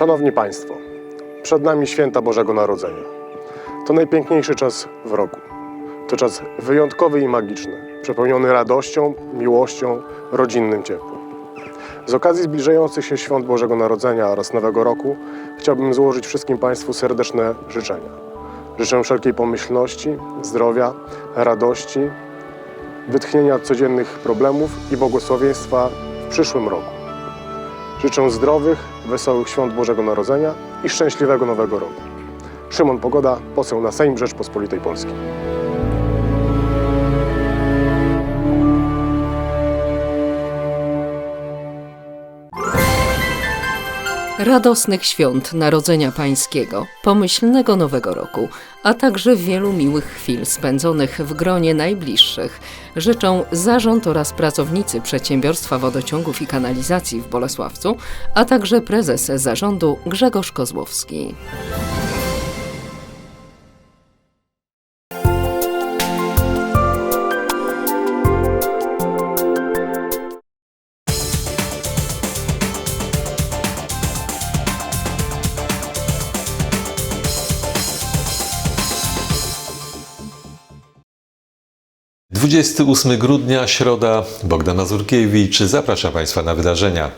Szanowni Państwo, przed nami święta Bożego Narodzenia. To najpiękniejszy czas w roku. To czas wyjątkowy i magiczny, przepełniony radością, miłością, rodzinnym ciepłem. Z okazji zbliżających się świąt Bożego Narodzenia oraz Nowego Roku chciałbym złożyć wszystkim Państwu serdeczne życzenia. Życzę wszelkiej pomyślności, zdrowia, radości, wytchnienia od codziennych problemów i błogosławieństwa w przyszłym roku. Życzę zdrowych, wesołych świąt Bożego Narodzenia i szczęśliwego Nowego Roku. Szymon Pogoda, poseł na Sejm Rzeczpospolitej Polskiej. Radosnych świąt Narodzenia Pańskiego, pomyślnego Nowego Roku, a także wielu miłych chwil spędzonych w gronie najbliższych życzą zarząd oraz pracownicy Przedsiębiorstwa Wodociągów i Kanalizacji w Bolesławcu, a także prezes zarządu Grzegorz Kozłowski. - 28 grudnia, środa, Bogdan Mazurkiewicz zaprasza Państwa na wydarzenia.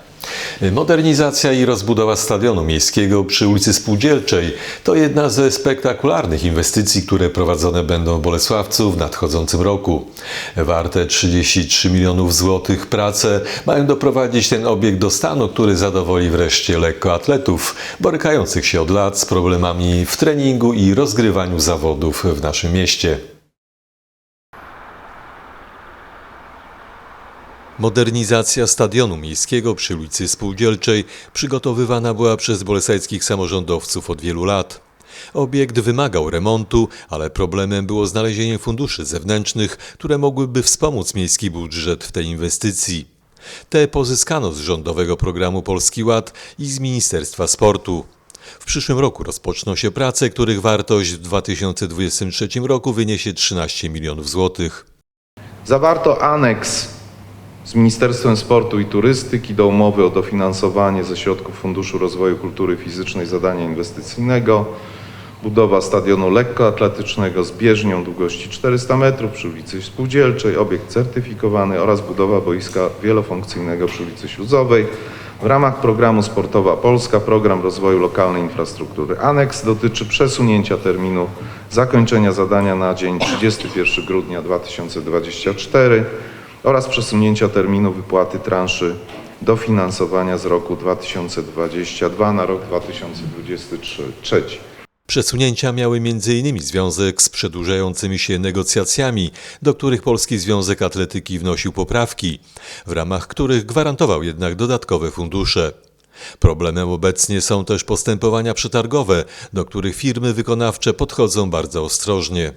Modernizacja i rozbudowa stadionu miejskiego przy ulicy Spółdzielczej to jedna ze spektakularnych inwestycji, które prowadzone będą w Bolesławcu w nadchodzącym roku. Warte 33 milionów złotych prace mają doprowadzić ten obiekt do stanu, który zadowoli wreszcie lekkoatletów, borykających się od lat z problemami w treningu i rozgrywaniu zawodów w naszym mieście. Modernizacja stadionu miejskiego przy ulicy Spółdzielczej przygotowywana była przez bolesajskich samorządowców od wielu lat. Obiekt wymagał remontu, ale problemem było znalezienie funduszy zewnętrznych, które mogłyby wspomóc miejski budżet w tej inwestycji. Te pozyskano z rządowego programu Polski Ład i z Ministerstwa Sportu. W przyszłym roku rozpoczną się prace, których wartość w 2023 roku wyniesie 13 milionów złotych. Zawarto aneks z Ministerstwem Sportu i Turystyki do umowy o dofinansowanie ze środków Funduszu Rozwoju Kultury Fizycznej zadania inwestycyjnego. Budowa stadionu lekkoatletycznego z bieżnią długości 400 metrów przy ulicy Spółdzielczej, obiekt certyfikowany oraz budowa boiska wielofunkcyjnego przy ulicy Śluzowej. W ramach programu Sportowa Polska, program rozwoju lokalnej infrastruktury. Aneks dotyczy przesunięcia terminu zakończenia zadania na dzień 31 grudnia 2024 oraz przesunięcia terminu wypłaty transzy dofinansowania z roku 2022 na rok 2023. Przesunięcia miały m.in. związek z przedłużającymi się negocjacjami, do których Polski Związek Atletyki wnosił poprawki, w ramach których gwarantował jednak dodatkowe fundusze. Problemem obecnie są też postępowania przetargowe, do których firmy wykonawcze podchodzą bardzo ostrożnie.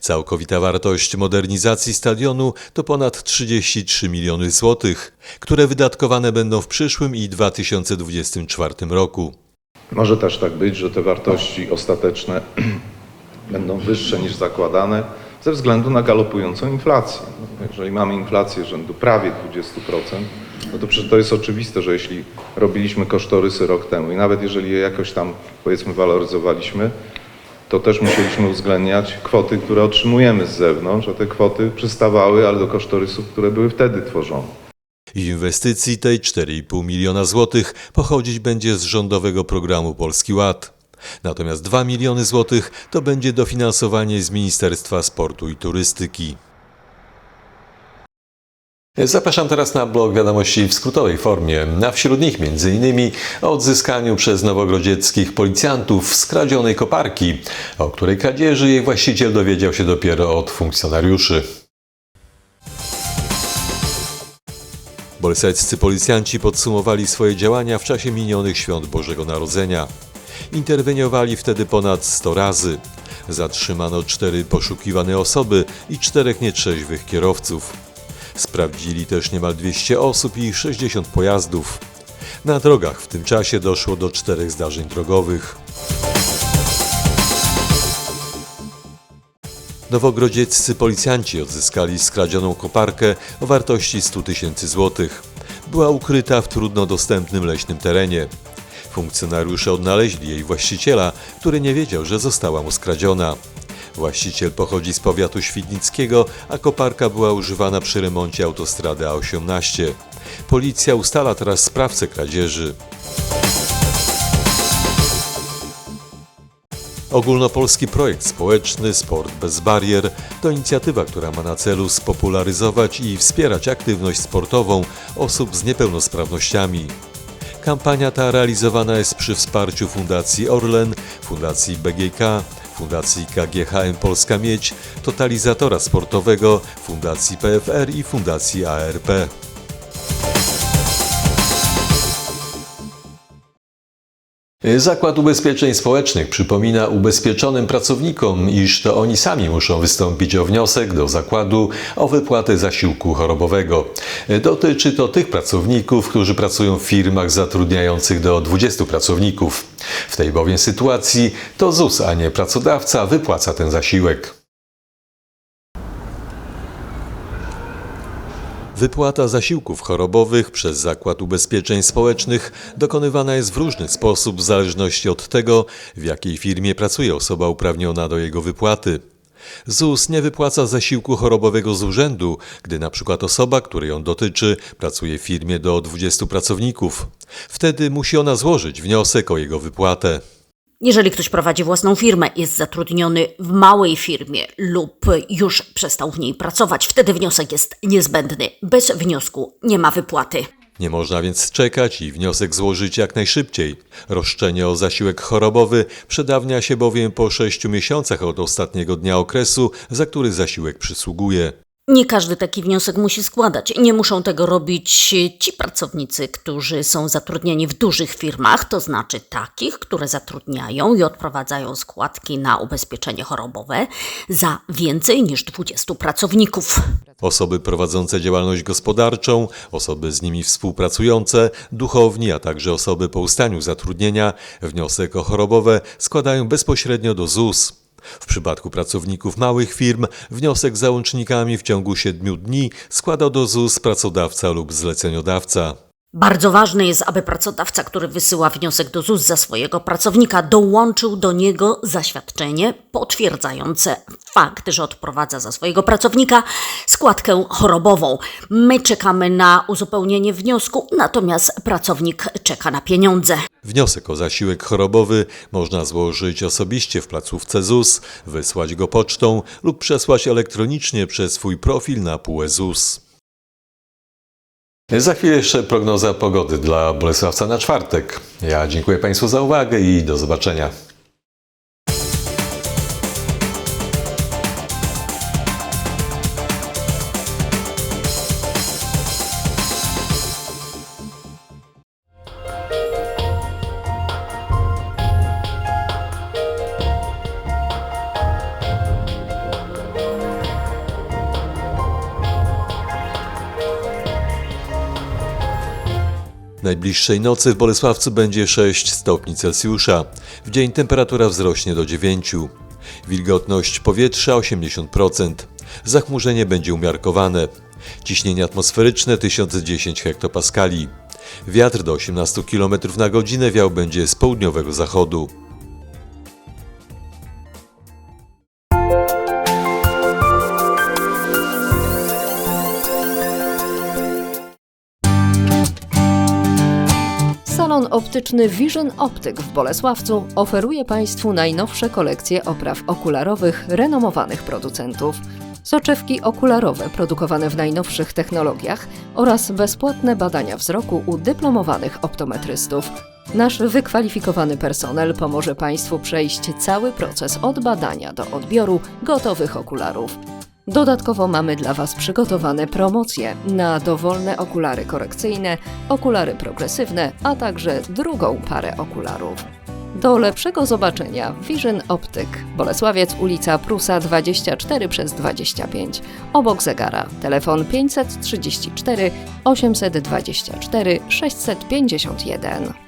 Całkowita wartość modernizacji stadionu to ponad 33 miliony złotych, które wydatkowane będą w przyszłym i 2024 roku. Może też tak być, że te wartości ostateczne będą wyższe niż zakładane ze względu na galopującą inflację. No, Jeżeli mamy inflację rzędu prawie 20%, no to przecież to jest oczywiste, że jeśli robiliśmy kosztorysy rok temu i nawet jeżeli je jakoś tam powiedzmy waloryzowaliśmy, to też musieliśmy uwzględniać kwoty, które otrzymujemy z zewnątrz, a te kwoty przystawały, ale do kosztorysów, które były wtedy tworzone. Inwestycji tej 4,5 miliona złotych pochodzić będzie z rządowego programu Polski Ład. Natomiast 2 miliony złotych to będzie dofinansowanie z Ministerstwa Sportu i Turystyki. Zapraszam teraz na blog wiadomości w skrótowej formie, a wśród nich m.in. o odzyskaniu przez nowogrodzieckich policjantów skradzionej koparki, o której kradzieży jej właściciel dowiedział się dopiero od funkcjonariuszy. Boleseccy policjanci podsumowali swoje działania w czasie minionych świąt Bożego Narodzenia. Interweniowali wtedy ponad 100 razy. Zatrzymano cztery poszukiwane osoby i czterech nietrzeźwych kierowców. Sprawdzili też niemal 200 osób i 60 pojazdów. Na drogach w tym czasie doszło do czterech zdarzeń drogowych. Nowogrodzieccy policjanci odzyskali skradzioną koparkę o wartości 100 tysięcy złotych. Była ukryta w trudno dostępnym leśnym terenie. Funkcjonariusze odnaleźli jej właściciela, który nie wiedział, że została mu skradziona. Właściciel pochodzi z powiatu świdnickiego, a koparka była używana przy remoncie autostrady A18. Policja ustala teraz sprawcę kradzieży. Ogólnopolski projekt społeczny Sport bez barier to inicjatywa, która ma na celu spopularyzować i wspierać aktywność sportową osób z niepełnosprawnościami. Kampania ta realizowana jest przy wsparciu Fundacji Orlen, Fundacji BGK, Fundacji KGHM Polska Miedź, Totalizatora Sportowego, Fundacji PFR i Fundacji ARP. Zakład Ubezpieczeń Społecznych przypomina ubezpieczonym pracownikom, iż to oni sami muszą wystąpić o wniosek do zakładu o wypłatę zasiłku chorobowego. Dotyczy to tych pracowników, którzy pracują w firmach zatrudniających do 20 pracowników. W tej bowiem sytuacji to ZUS, a nie pracodawca wypłaca ten zasiłek. Wypłata zasiłków chorobowych przez Zakład Ubezpieczeń Społecznych dokonywana jest w różny sposób w zależności od tego, w jakiej firmie pracuje osoba uprawniona do jego wypłaty. ZUS nie wypłaca zasiłku chorobowego z urzędu, gdy na przykład osoba, której on dotyczy, pracuje w firmie do 20 pracowników. Wtedy musi ona złożyć wniosek o jego wypłatę. Jeżeli ktoś prowadzi własną firmę, jest zatrudniony w małej firmie lub już przestał w niej pracować, wtedy wniosek jest niezbędny. Bez wniosku nie ma wypłaty. Nie można więc czekać i wniosek złożyć jak najszybciej. Roszczenie o zasiłek chorobowy przedawnia się bowiem po 6 miesiącach od ostatniego dnia okresu, za który zasiłek przysługuje. Nie każdy taki wniosek musi składać. Nie muszą tego robić ci pracownicy, którzy są zatrudnieni w dużych firmach, to znaczy takich, które zatrudniają i odprowadzają składki na ubezpieczenie chorobowe za więcej niż 20 pracowników. Osoby prowadzące działalność gospodarczą, osoby z nimi współpracujące, duchowni, a także osoby po ustaniu zatrudnienia wniosek o chorobowe składają bezpośrednio do ZUS. W przypadku pracowników małych firm wniosek z załącznikami w ciągu 7 dni składa do ZUS pracodawca lub zleceniodawca. Bardzo ważne jest, aby pracodawca, który wysyła wniosek do ZUS za swojego pracownika, dołączył do niego zaświadczenie potwierdzające fakt, że odprowadza za swojego pracownika składkę chorobową. My czekamy na uzupełnienie wniosku, natomiast pracownik czeka na pieniądze. Wniosek o zasiłek chorobowy można złożyć osobiście w placówce ZUS, wysłać go pocztą lub przesłać elektronicznie przez swój profil na PUE ZUS. Za chwilę jeszcze prognoza pogody dla Bolesławca na czwartek. Ja dziękuję Państwu za uwagę i do zobaczenia. Najbliższej nocy w Bolesławcu będzie 6 stopni Celsjusza. W dzień temperatura wzrośnie do 9. Wilgotność powietrza 80%. Zachmurzenie będzie umiarkowane. Ciśnienie atmosferyczne 1010 hektopaskali. Wiatr do 18 km na godzinę wiał będzie z południowego zachodu. Salon optyczny Vision Optyk w Bolesławcu oferuje Państwu najnowsze kolekcje opraw okularowych renomowanych producentów. Soczewki okularowe produkowane w najnowszych technologiach oraz bezpłatne badania wzroku u dyplomowanych optometrystów. Nasz wykwalifikowany personel pomoże Państwu przejść cały proces od badania do odbioru gotowych okularów. Dodatkowo mamy dla Was przygotowane promocje na dowolne okulary korekcyjne, okulary progresywne, a także drugą parę okularów. Do lepszego zobaczenia Vision Optyk, Bolesławiec, ulica Prusa 24 przez 25, obok zegara, telefon 534 824 651.